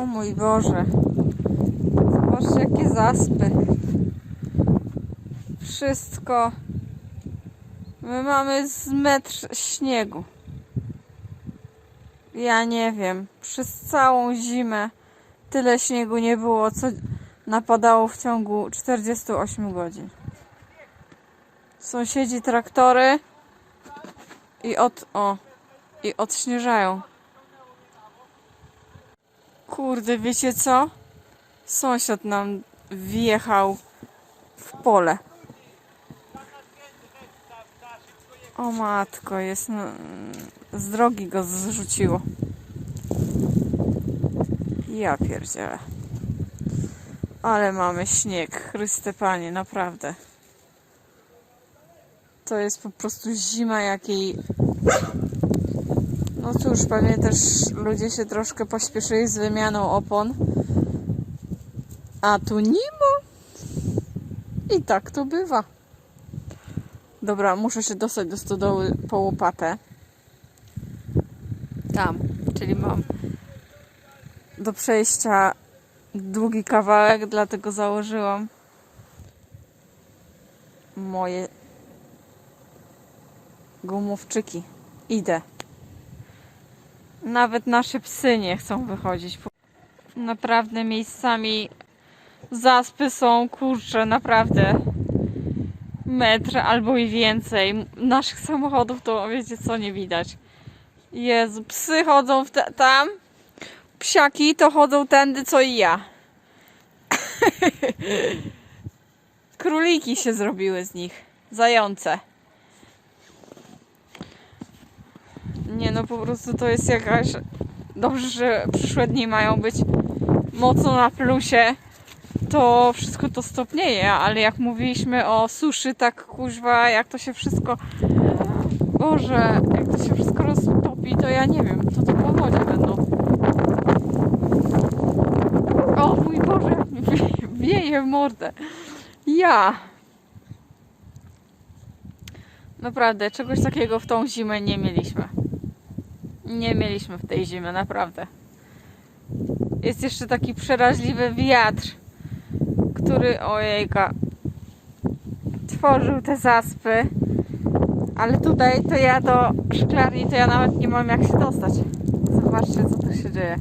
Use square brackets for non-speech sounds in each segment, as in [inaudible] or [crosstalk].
O mój Boże. Zobaczcie jakie zaspy. Wszystko. My mamy z metr śniegu. Ja nie wiem. Przez całą zimę tyle śniegu nie było, co napadało w ciągu 48 godzin. Sąsiedzi traktory i od o i odśnieżają. Kurde, wiecie co? Sąsiad nam wjechał w pole. O matko, jest no, z drogi go zrzuciło. Ja pierdzielę. Ale mamy śnieg, Chryste Panie, naprawdę. To jest po prostu zima, jakiej no cóż, pewnie też ludzie się troszkę pośpieszyli z wymianą opon. A tu nie ma. I tak to bywa. Dobra, muszę się dostać do stodoły po łopatę. Tam, czyli mam do przejścia długi kawałek, dlatego założyłam moje gumowczyki. Idę. Nawet nasze psy nie chcą wychodzić. Naprawdę miejscami zaspy są, kurcze, naprawdę metr albo i więcej. Naszych samochodów to wiecie co nie widać. Jezu, psy chodzą tam, psiaki to chodzą tędy co i ja. [laughs] Króliki się zrobiły z nich, zające. Nie no, po prostu to jest jakaś... Dobrze, że przyszłe dni mają być mocno na plusie. To wszystko to stopnieje, ale jak mówiliśmy o suszy, tak kuźwa, jak to się wszystko... Boże, jak to się wszystko roztopi, to ja nie wiem, to to po wodzie będą. O mój Boże, jak mi wie- wieje w mordę. Ja. Naprawdę, czegoś takiego w tą zimę nie mieliśmy. Nie mieliśmy w tej zimie, naprawdę. Jest jeszcze taki przeraźliwy wiatr, który, ojejka, tworzył te zaspy. Ale tutaj to ja do szklarni to ja nawet nie mam jak się dostać. Zobaczcie, co tu się dzieje.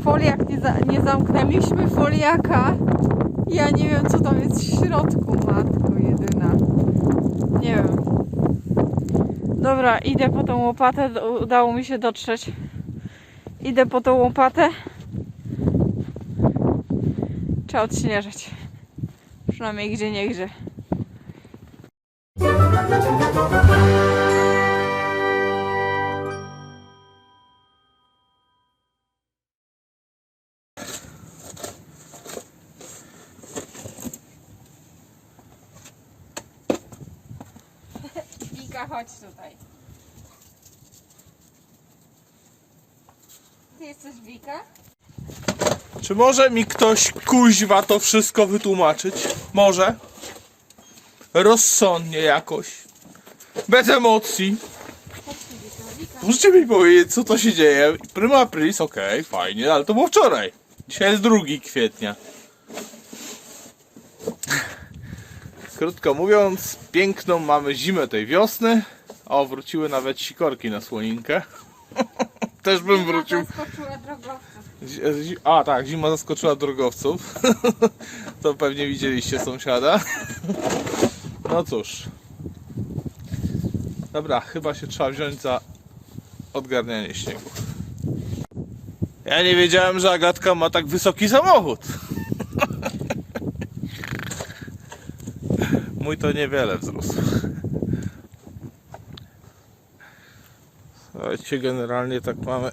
Foliak nie, za, nie zamknęliśmy foliaka. Ja nie wiem, co tam jest w środku, matko jedyna. Nie wiem. Dobra, idę po tą łopatę. Udało mi się dotrzeć. Idę po tą łopatę. Trzeba odśnieżać. Przynajmniej gdzie nie gdzie. Wika, chodź tutaj. Ty jesteś Wika? Czy może mi ktoś kuźwa to wszystko wytłumaczyć? Może? Rozsądnie jakoś. Bez emocji. Możecie mi powiedzieć, co to się dzieje? Prima aprilis, okej, fajnie, ale to było wczoraj. Dzisiaj jest 2 kwietnia. Krótko mówiąc, piękną mamy zimę tej wiosny. O, wróciły nawet sikorki na słoninkę. [laughs] Też bym wrócił. Zaskoczyła drogowców. Zi- A tak, zima zaskoczyła drogowców. [laughs] to pewnie widzieliście sąsiada. [laughs] no cóż. Dobra, chyba się trzeba wziąć za odgarnianie śniegu. Ja nie wiedziałem, że Agatka ma tak wysoki samochód. Mój to niewiele wzrósł. Słuchajcie, generalnie tak mamy.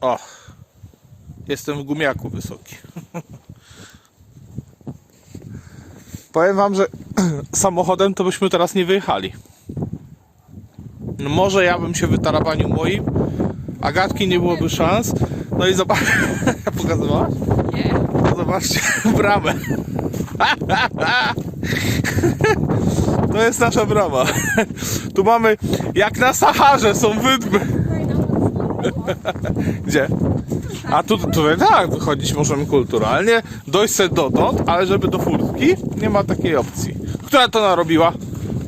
O, Jestem w gumiaku wysoki. [laughs] Powiem wam, że [clears throat] samochodem to byśmy teraz nie wyjechali. No może ja bym się wytarabanił moim, Agatki nie byłoby szans. No i zobacz, [laughs] pokazywałaś? Nie. Zobaczcie, [laughs] bramę. To jest nasza brama. Tu mamy, jak na Saharze są wydmy. Gdzie? A tu, tutaj tak, wychodzić możemy kulturalnie, dojść sobie dotąd, ale żeby do furtki, nie ma takiej opcji. Która to narobiła?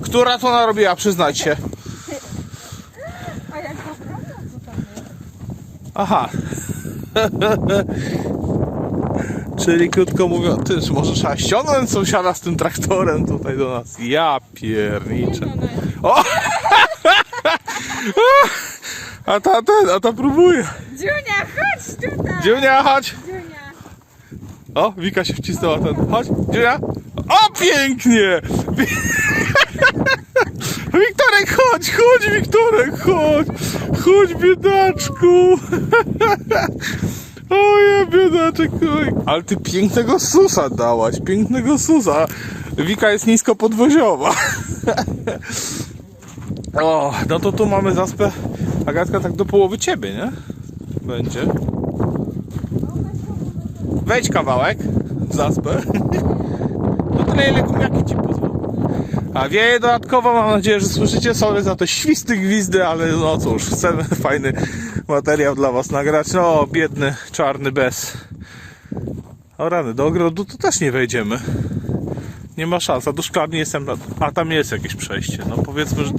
Która to narobiła, przyznać się. A jak tam jest? Aha. Czyli krótko mówiąc, ty, może trzeba ściągnąć sąsiada z tym traktorem tutaj do nas? Ja pierniczę. O! [laughs] A ta ten, a ta próbuje. Dziunia, chodź tutaj! Dziunia, chodź. Dziunia! O, Wika się wcisnęła ten. Chodź, Dziunia. O, pięknie! Wi- [laughs] Wiktorek, chodź, chodź, Wiktorek, chodź! Chodź, biedaczku! [laughs] Oje, biedaczek. Ale ty pięknego susa dałaś, pięknego susa. Wika jest nisko podwoziowa. [laughs] O, no to tu mamy zaspę. Agatka tak do połowy ciebie, nie? Będzie. Wejdź kawałek w zaspę. [laughs] No tyle ile gumiaki ci pozwolą. A wieje dodatkowo, mam nadzieję, że słyszycie sobie za te świsty gwizdy, ale no cóż, chcemy fajny materiał dla was nagrać. No, biedny, czarny bez. O rany, do ogrodu to też nie wejdziemy. Nie ma szans, a do szklarni jestem, a tam jest jakieś przejście. No powiedzmy, że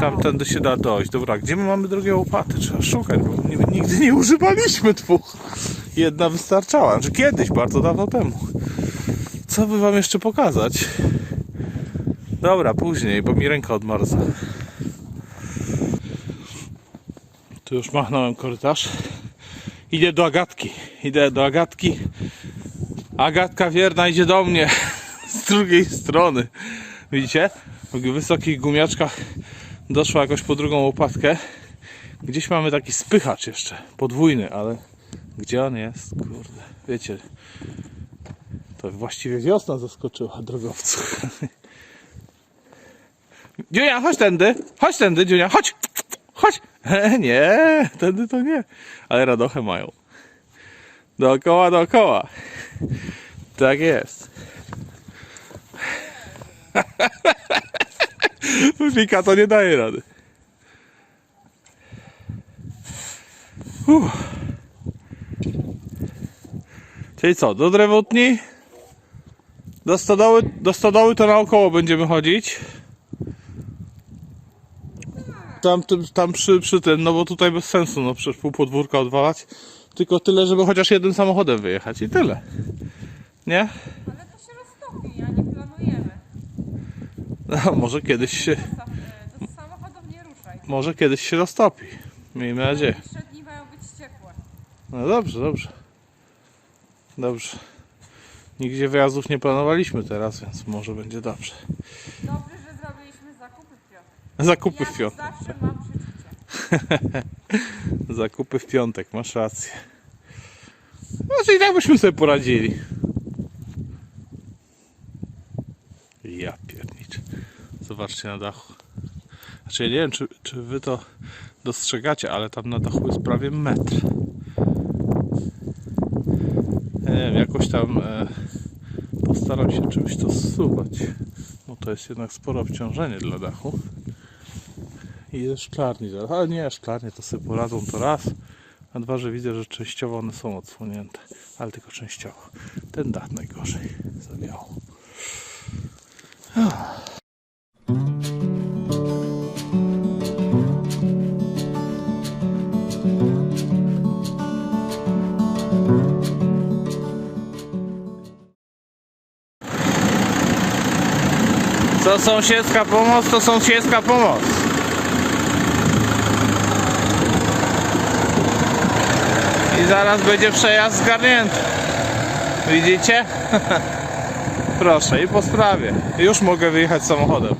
tamtędy się da dojść. Dobra, gdzie my mamy drogie łopaty? Trzeba szukać, bo ni- nigdy nie używaliśmy dwóch. Jedna wystarczała, znaczy kiedyś, bardzo dawno temu. Co by wam jeszcze pokazać? Dobra, później, bo mi ręka odmarza. Tu już machnąłem korytarz. Idę do Agatki. Idę do Agatki. Agatka wierna idzie do mnie. [laughs] Z drugiej strony. Widzicie? W wysokich gumiaczkach doszła jakoś po drugą łopatkę. Gdzieś mamy taki spychacz jeszcze. Podwójny, ale gdzie on jest? Kurde. Wiecie. To właściwie wiosna zaskoczyła drogowców. [laughs] Dziunia, chodź tędy. Chodź tędy, Dziunia, chodź. Chodź. Nie, tędy to nie. Ale radochę mają. Dookoła, dookoła. Tak jest. [laughs] Wika to nie daje rady. Uff. Czyli co, do drewutni? Do stodoły, do stodoły to naokoło będziemy chodzić. Tam, tam przy, przy tym, no bo tutaj bez sensu, no przecież pół podwórka odwalać. Tylko tyle, żeby chociaż jednym samochodem wyjechać i tyle. Nie? Ale to się roztopi, a nie planujemy. No, może kiedyś się, e, Do samochodów nie ruszaj. może kiedyś się roztopi. Miejmy nadzieję. Dni mają być ciepłe. No dobrze, dobrze. Dobrze. Nigdzie wyjazdów nie planowaliśmy teraz, więc może będzie dobrze. Dobrze, że zrobiliśmy zakupy w piątek. Zakupy w piątek. zawsze mam przeczucie. [laughs] Zakupy w piątek, masz rację. Może i tak byśmy sobie poradzili. Ja pierniczę. Zobaczcie na dachu. Znaczy ja nie wiem, czy, czy wy to dostrzegacie, ale tam na dachu jest prawie metr. Ja nie wiem, jakoś tam e, postaram się czymś to zsuwać. Bo to jest jednak spore obciążenie dla dachu. I jest szklarni zaraz. Ale nie, szklarnie to sobie poradzą to raz. A dwa, że widzę, że częściowo one są odsłonięte. Ale tylko częściowo. Ten dach najgorzej zawiało. Co sąsiedzka pomoc, to sąsiedzka pomoc. I zaraz będzie przejazd zgarnięty. Widzicie? [laughs] Proszę, i po sprawie. Już mogę wyjechać samochodem.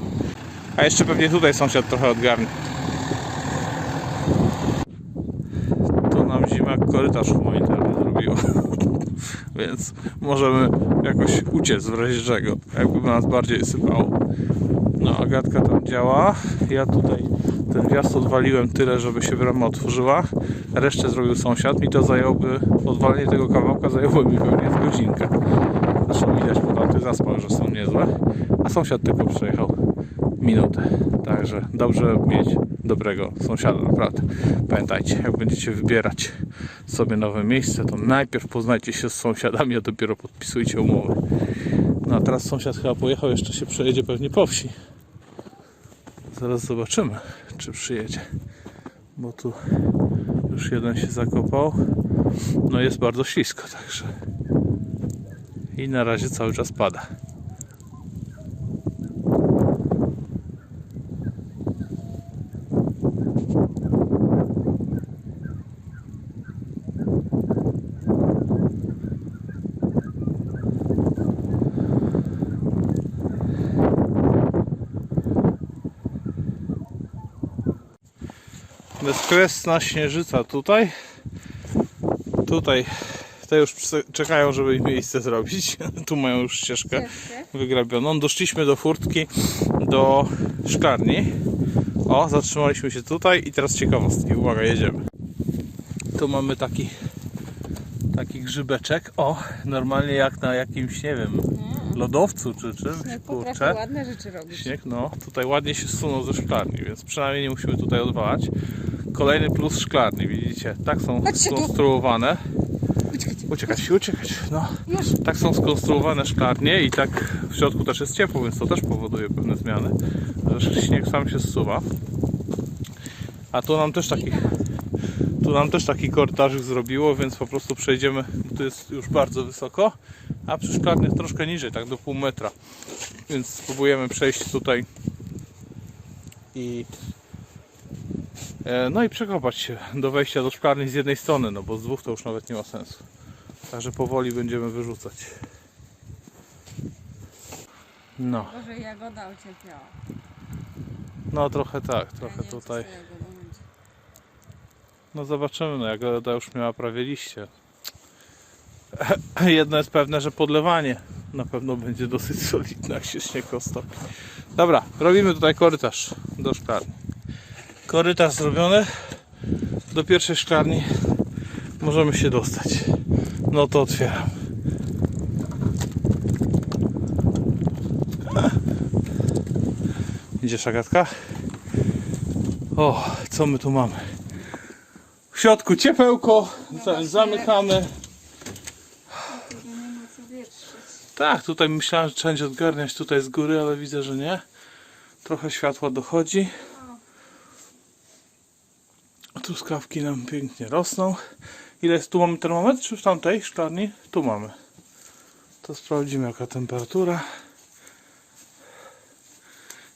A jeszcze pewnie tutaj sąsiad trochę odgarnie. Tu nam zima korytarz humanitarny zrobiła. [laughs] Więc możemy jakoś uciec w razie czego. Jakby nas bardziej sypało. No, Agatka tam działa. Ja tutaj ten wjazd odwaliłem tyle, żeby się brama otworzyła. Resztę zrobił sąsiad. Mi to zajęłoby, odwalenie tego kawałka zajęło mi pewnie w godzinkę. Zresztą widać po tamtych zaspach, że są niezłe. A sąsiad tylko przejechał minutę. Także dobrze mieć dobrego sąsiada, naprawdę. Pamiętajcie, jak będziecie wybierać sobie nowe miejsce, to najpierw poznajcie się z sąsiadami, a dopiero podpisujcie umowy. No a teraz sąsiad chyba pojechał, jeszcze się przejedzie pewnie po wsi. Zaraz zobaczymy, czy przyjedzie. Bo tu już jeden się zakopał. No jest bardzo ślisko, także. I na razie cały czas pada. Bezkresna śnieżyca tutaj. Tutaj te już czekają, żeby im miejsce zrobić. [laughs] Tu mają już ścieżkę wygrabioną. Doszliśmy do furtki, do szklarni. O, zatrzymaliśmy się tutaj i teraz ciekawostki. Uwaga, jedziemy. Tu mamy taki taki grzybeczek. O, normalnie jak na jakimś, nie wiem, lodowcu czy czymś. Kurczę. ładne rzeczy robić. Śnieg, no, tutaj ładnie się zsunął ze szklarni, więc przynajmniej nie musimy tutaj odwalać. Kolejny plus szklarni, widzicie, tak są skonstruowane. Uciekać, uciekać, no. Tak są skonstruowane szklarnie i tak w środku też jest ciepło, więc to też powoduje pewne zmiany, że śnieg sam się zsuwa. A tu nam też taki, tu nam też taki korytarzyk zrobiło, więc po prostu przejdziemy, tu jest już bardzo wysoko, a przy szklarni jest troszkę niżej, tak do pół metra. Więc spróbujemy przejść tutaj i e, no i przekopać się do wejścia do szklarni z jednej strony, no bo z dwóch to już nawet nie ma sensu. Także powoli będziemy wyrzucać. No, Boże, jagoda ociepiała. no trochę tak, trochę tutaj. No zobaczymy, no Jagoda już miała prawie liście. [laughs] Jedno jest pewne, że podlewanie na pewno będzie dosyć solidne, jak się śnieg. Dobra, robimy tutaj korytarz do szklarni. Korytarz zrobiony. Do pierwszej szklarni możemy się dostać. No to otwieram. Idziesz Agatka? O, co my tu mamy? W środku ciepełko, za- zamykamy. Tak, tutaj myślałem, że trzeba będzie odgarniać tutaj z góry, ale widzę, że nie. Trochę światła dochodzi. Truskawki nam pięknie rosną. Ile jest tu mamy termometr, czy w tamtej szklarni? Tu mamy. To sprawdzimy jaka temperatura.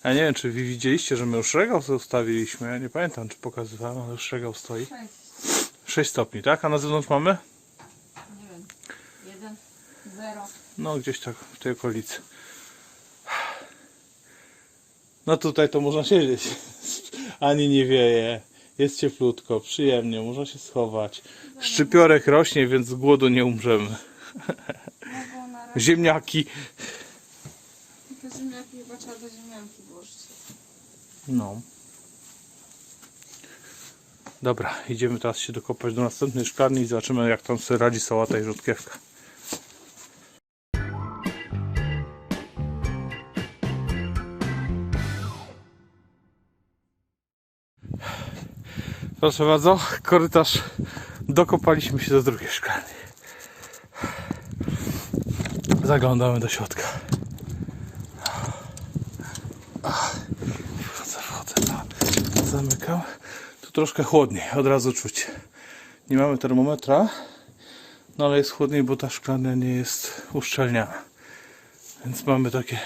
Ja nie wiem, czy wy widzieliście, że my już regał sobie ustawiliśmy. Ja nie pamiętam, czy pokazywałem, ale już regał stoi. 6 stopni, tak? A na zewnątrz mamy? Nie wiem. Jeden, zero. No, gdzieś tak w tej okolicy. No tutaj to można siedzieć. [laughs] Ani nie wieje. Jest cieplutko, przyjemnie, można się schować. Szczypiorek rośnie, więc z głodu nie umrzemy. [laughs] Ziemniaki. te ziemniaki chyba trzeba do ziemnianki włożyć. No. Dobra, idziemy teraz się dokopać do następnej szklarni i zobaczymy jak tam sobie radzi sałata i rzutkiewka. Proszę bardzo, korytarz dokopaliśmy się do drugiej szklarni. Zaglądamy do środka. Wchodzę, wchodzę, zamykam. Tu troszkę chłodniej, od razu czuć. Nie mamy termometra, no ale jest chłodniej, bo ta szklarnia nie jest uszczelniana. Więc mamy takie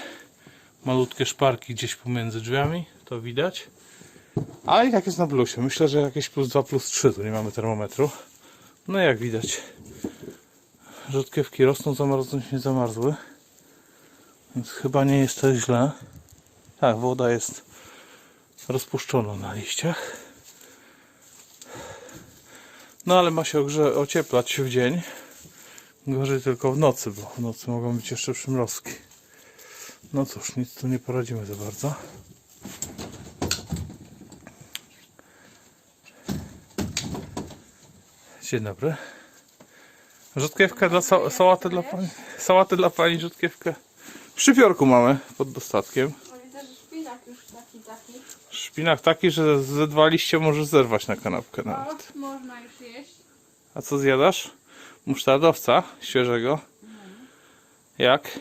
malutkie szparki gdzieś pomiędzy drzwiami, to widać. Ale i tak jest na plusie. Myślę, że jakieś plus 2, plus 3, tu nie mamy termometru. No jak widać, rzutkiewki rosną, zamarznąć nie zamarzły. Więc chyba nie jest to źle. Tak, woda jest rozpuszczona na liściach. No ale ma się ogrze- ocieplać w dzień. Gorzej tylko w nocy, bo w nocy mogą być jeszcze przymrozki. No cóż, nic tu nie poradzimy za bardzo. Dzień dobry. Rzutkiewka dla sa- sałaty dla pani. Sałaty dla pani rzutkiewkę. W szczypiorku mamy pod dostatkiem. O, widzę, że szpinak już tak Szpinak taki, że ze dwa liście możesz zerwać na kanapkę nawet. O, można już jeść. A co zjadasz? Musztardowca świeżego. Jak?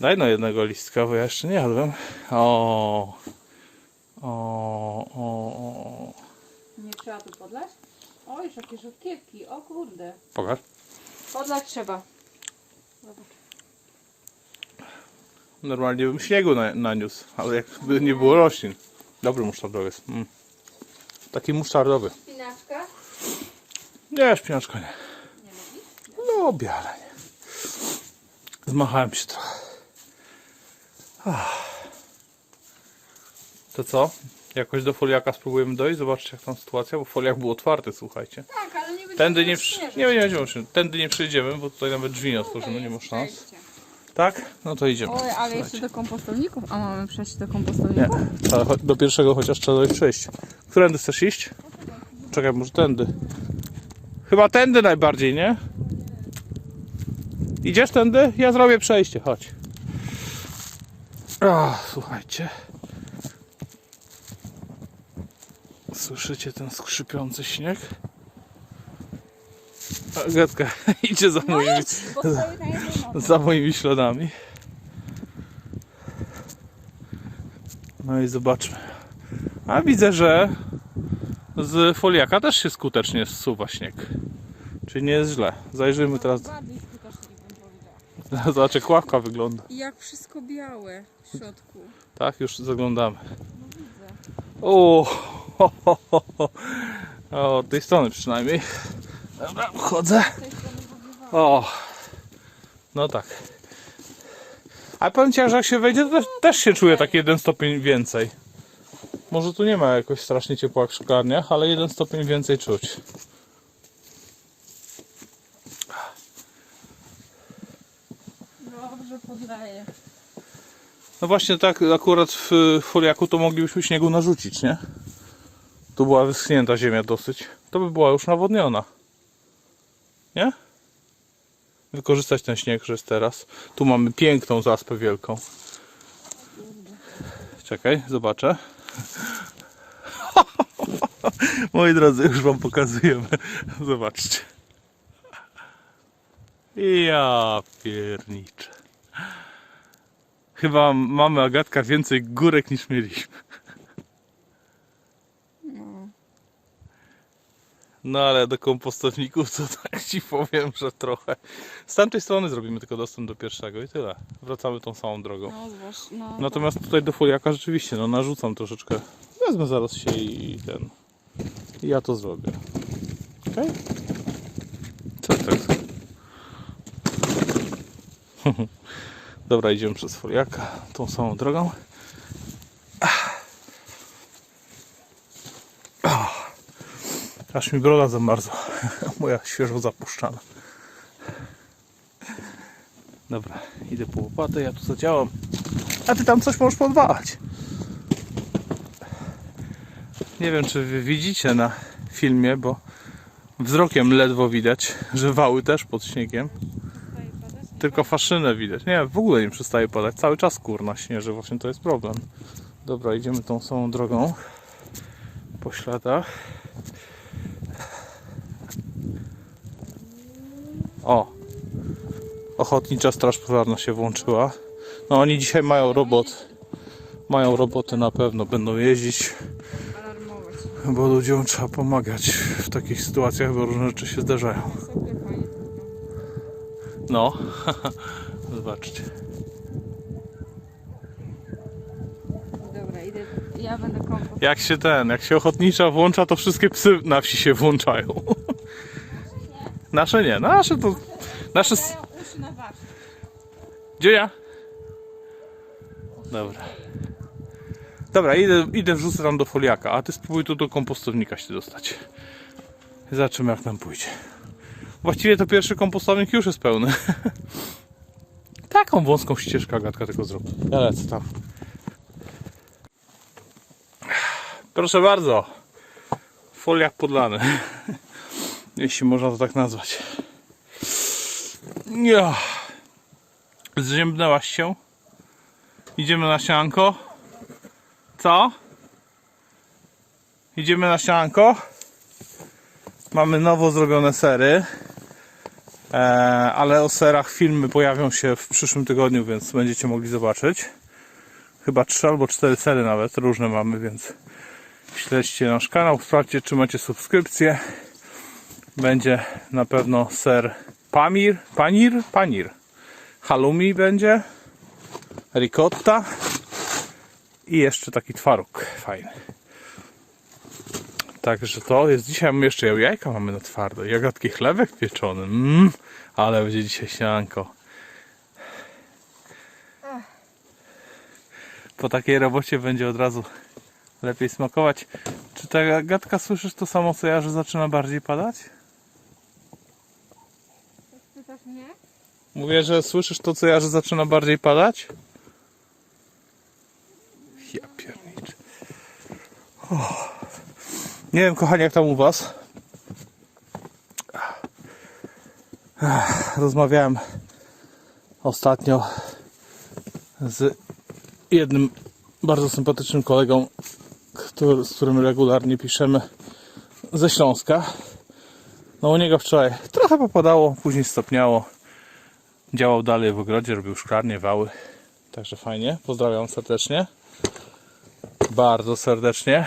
Daj no jednego listka, bo ja jeszcze nie jadłem. O, o, o, o. Nie trzeba tu podlać? O, już jakie rzodkiewki. O kurde. Pokaż. Podlać trzeba. Zobacz. Normalnie bym śniegu na, naniósł, ale jakby nie było roślin. Dobry musztardowiec. Mm. Taki musztardowy. Spinaczka? Nie, szpinaczka nie. Nie lubisz? Lubię, ale nie. Zmachałem się trochę. To co? Jakoś do foliaka spróbujemy dojść? Zobaczcie jak tam sytuacja, bo foliak był otwarty, słuchajcie. Tak, ale nie będzie Tędy nie, przy... nie, nie, nie, nie, tędy nie przyjdziemy, bo tutaj nawet drzwi nie otworzymy, nie ma szans. Tak? No to idziemy. Oj, ale jeszcze do kompostowników. A mamy przejść do Nie, kompostowników? ale cho- do pierwszego chociaż trzeba dojść przejść. Którędy chcesz iść? Czekaj, może tędy. Chyba tędy najbardziej, nie? Idziesz tędy? Ja zrobię przejście, chodź. Ach, słuchajcie. Słyszycie ten skrzypiący śnieg? Agatka [laughs] idzie za moimi, stoi na jednej nodze. za moimi śladami. No i zobaczmy. A widzę, że z foliaka też się skutecznie zsuwa śnieg. Czyli nie jest źle. Zajrzyjmy teraz. Bym powiedziała. [laughs] Zobacz jak ławka wygląda. I jak wszystko białe w środku. Tak, już zaglądamy. No widzę. O, ho, ho, ho, ho. o, od tej strony przynajmniej. Dobra, wchodzę. O, no tak. A powiem Ci, że jak się wejdzie, to też, też się czuje tak jeden stopień więcej. Może tu nie ma jakoś strasznie ciepła w szklarniach, ale jeden stopień więcej czuć. Dobrze podleję. No właśnie tak akurat w foliaku to moglibyśmy śniegu narzucić, nie? Tu była wyschnięta ziemia dosyć. To by była już nawodniona. Nie? Wykorzystać ten śnieg, że jest teraz. Tu mamy piękną zaspę wielką. Czekaj, zobaczę. [laughs] Moi drodzy, już wam pokazujemy. Zobaczcie. Ja pierniczę. Chyba mamy Agatka więcej górek niż mieliśmy. No ale do kompostowników to [laughs] tak ci powiem, że trochę. Z tamtej strony zrobimy tylko dostęp do pierwszego i tyle. Wracamy tą samą drogą. No no. Natomiast tutaj do foliaka rzeczywiście, no narzucam troszeczkę. Wezmę zaraz się i ten. I ja to zrobię. Okej? Co tak? [laughs] Dobra, idziemy przez foliaka tą samą drogą. Aż mi broda zamarzła. [laughs] Moja świeżo zapuszczana. Dobra, idę po łopatę, ja tu zadziałam. A ty tam coś możesz podwalać. Nie wiem, czy wy widzicie na filmie, bo wzrokiem ledwo widać, że wały też pod śniegiem. Tylko faszynę widać. Nie, w ogóle nie przestaje padać. Cały czas kurna śnieży, właśnie to jest problem. Dobra, idziemy tą samą drogą po śladach. O! Ochotnicza Straż Pożarna się włączyła. No oni dzisiaj mają robot. Mają roboty na pewno, będą jeździć, bo ludziom trzeba pomagać w takich sytuacjach, bo różne rzeczy się zdarzają. No, [laughs] zobaczcie. Dobra, idę. Ja będę kompost. Jak się ten, jak się ochotnicza włącza, to wszystkie psy na wsi się włączają. [laughs] Nasze nie, nasze to... Nasze... Gdzie ja? Dobra. Dobra, idę, idę wrzucę tam do foliaka, a ty spróbuj tu do kompostownika się dostać. Zobaczymy jak nam pójdzie. Właściwie to pierwszy kompostownik już jest pełny. [laughs] Taką wąską ścieżkę Agatka tylko zrobi. Ja tam. Proszę bardzo. Foliak podlany. [laughs] Jeśli można to tak nazwać. Ja. Zziębnęłaś się? Idziemy na sianko. Co? Idziemy na śniadanko. Mamy nowo zrobione sery. E, ale o serach filmy pojawią się w przyszłym tygodniu, więc będziecie mogli zobaczyć. Chyba trzy albo cztery sery nawet, różne mamy, więc śledźcie nasz kanał, sprawdźcie czy macie subskrypcję. Będzie na pewno ser Pamir, Panir, Panir. Halloumi będzie, ricotta i jeszcze taki twaróg fajny. Także to jest dzisiaj, jeszcze jajka mamy na twardo, jagatki chlebek pieczony, mm, ale będzie dzisiaj śniadanko. Po takiej robocie będzie od razu lepiej smakować. Czy ta gadka słyszysz to samo co ja, że zaczyna bardziej padać? Pytasz mnie? Mówię, że słyszysz to co ja, że zaczyna bardziej padać? Ja pierniczę. Nie wiem, kochani, jak tam u was? Rozmawiałem ostatnio z jednym bardzo sympatycznym kolegą, który, z którym regularnie piszemy ze Śląska. No u niego wczoraj trochę popadało, później stopniało. Działał dalej w ogrodzie, robił szklarnie, wały. Także fajnie. Pozdrawiam serdecznie. Bardzo serdecznie.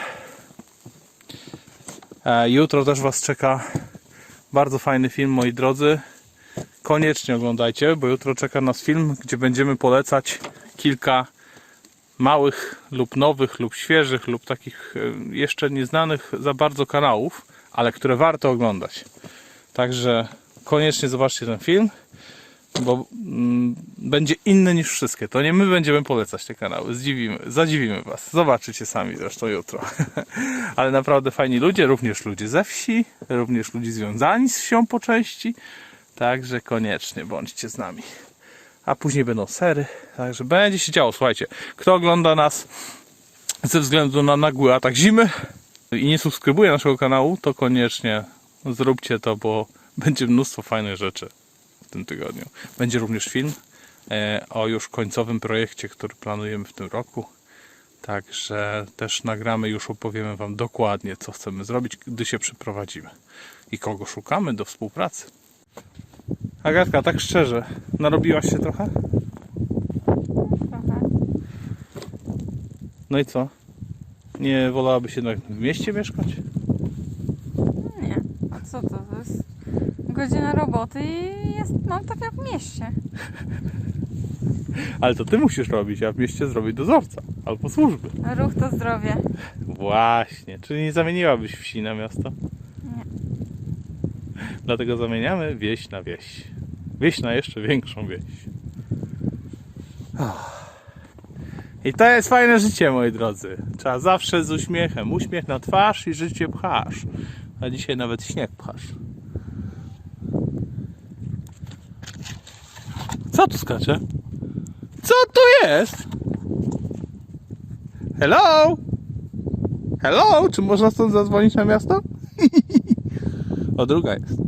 E, Jutro też Was czeka bardzo fajny film, moi drodzy. Koniecznie oglądajcie, bo jutro czeka nas film, gdzie będziemy polecać kilka małych lub nowych, lub świeżych, lub takich e, jeszcze nieznanych za bardzo kanałów, ale które warto oglądać. Także koniecznie zobaczcie ten film bo mm, będzie inny niż wszystkie. To nie my będziemy polecać te kanały. Zdziwimy, zadziwimy Was. Zobaczycie sami zresztą jutro. [laughs] Ale naprawdę fajni ludzie, również ludzie ze wsi, również ludzie związani z wsią po części. Także koniecznie bądźcie z nami. A później będą sery. Także będzie się działo. Słuchajcie, kto ogląda nas ze względu na nagły atak zimy i nie subskrybuje naszego kanału, to koniecznie zróbcie to, bo będzie mnóstwo fajnych rzeczy tym tygodniu. Będzie również film e, o już końcowym projekcie, który planujemy w tym roku. Także też nagramy, już opowiemy Wam dokładnie, co chcemy zrobić, gdy się przeprowadzimy i kogo szukamy do współpracy. Agatka, tak szczerze, narobiłaś się trochę? Trochę. No i co? Nie wolałabyś jednak w mieście mieszkać? Nie. A co to? To jest godzina roboty i jest, mam tak jak w mieście. [laughs] Ale to ty musisz robić, a w mieście zrobić dozorca albo służby. Ruch to zdrowie. Właśnie, czyli nie zamieniłabyś wsi na miasto? Nie. Dlatego zamieniamy wieś na wieś. Wieś na jeszcze większą wieś. I to jest fajne życie, moi drodzy. Trzeba zawsze z uśmiechem. Uśmiech na twarz i życie pchasz. A dzisiaj nawet śnieg pchasz. Co tu skacze? Co tu jest? Hello? Hello? Czy można stąd zadzwonić na miasto? [laughs] o, druga jest.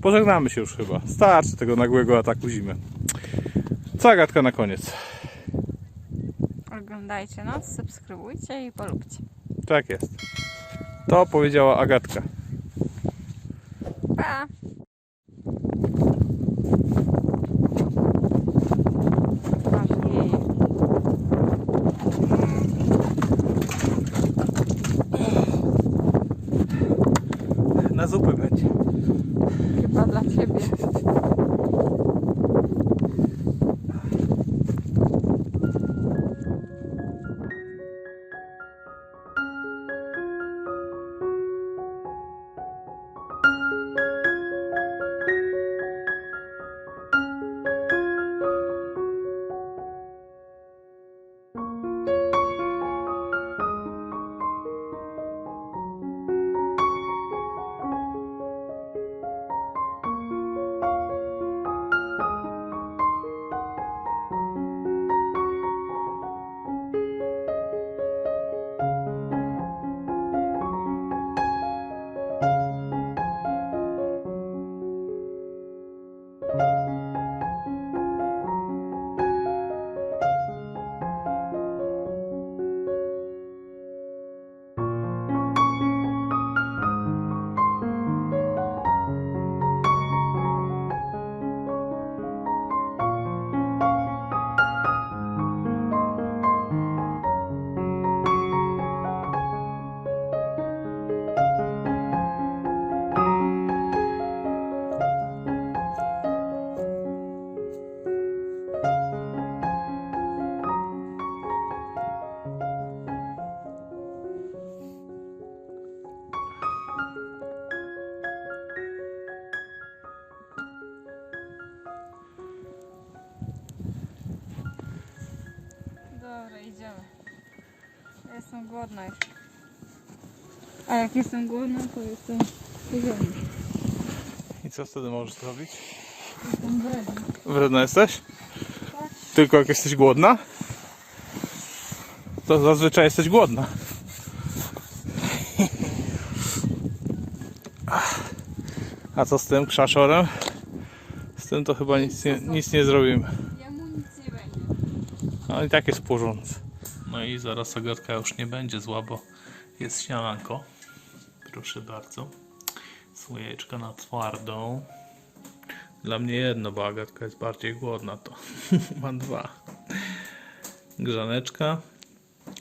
Pożegnamy się już chyba. Starczy tego nagłego ataku zimy. Co gadka na koniec? Oglądajcie nas, subskrybujcie i polubcie. Tak jest. To powiedziała Agatka. Cái Dobra, idziemy. Ja jestem głodna już. A jak jestem głodna, to jestem poziomna. I co wtedy możesz zrobić? Jestem wredna. Wredna jesteś? Tak. Tylko jak jesteś głodna? To zazwyczaj jesteś głodna. A co z tym krzaszorem? Z tym to chyba nic nie, nic nie zrobimy. Jemu nic nie będzie. I tak jest porządek. No i zaraz Agatka już nie będzie zła, bo jest śniadanko. Proszę bardzo. Są jajeczka na twardą. Dla mnie jedno, bo Agatka jest bardziej głodna, to [laughs] mam dwa. Grzaneczka.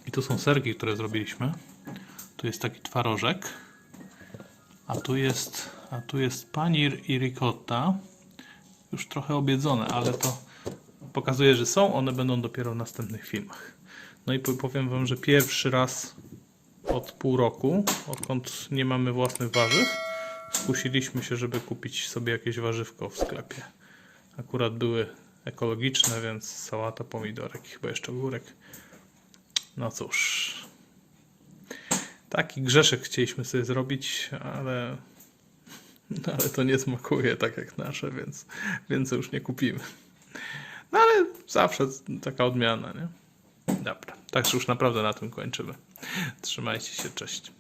I tu są serki, które zrobiliśmy. Tu jest taki twarożek. A tu jest, a tu jest panir i ricotta. Już trochę obiedzone, ale to pokazuje, że są, one będą dopiero w następnych filmach. No i po- powiem Wam, że pierwszy raz od pół roku, odkąd nie mamy własnych warzyw, skusiliśmy się, żeby kupić sobie jakieś warzywko w sklepie. Akurat były ekologiczne, więc sałata, pomidorek i chyba jeszcze ogórek. No cóż. Taki grzeszek chcieliśmy sobie zrobić, ale, ale to nie smakuje tak jak nasze, więc więcej już nie kupimy. No ale zawsze taka odmiana, nie? Dobra, także już naprawdę na tym kończymy. Trzymajcie się, cześć.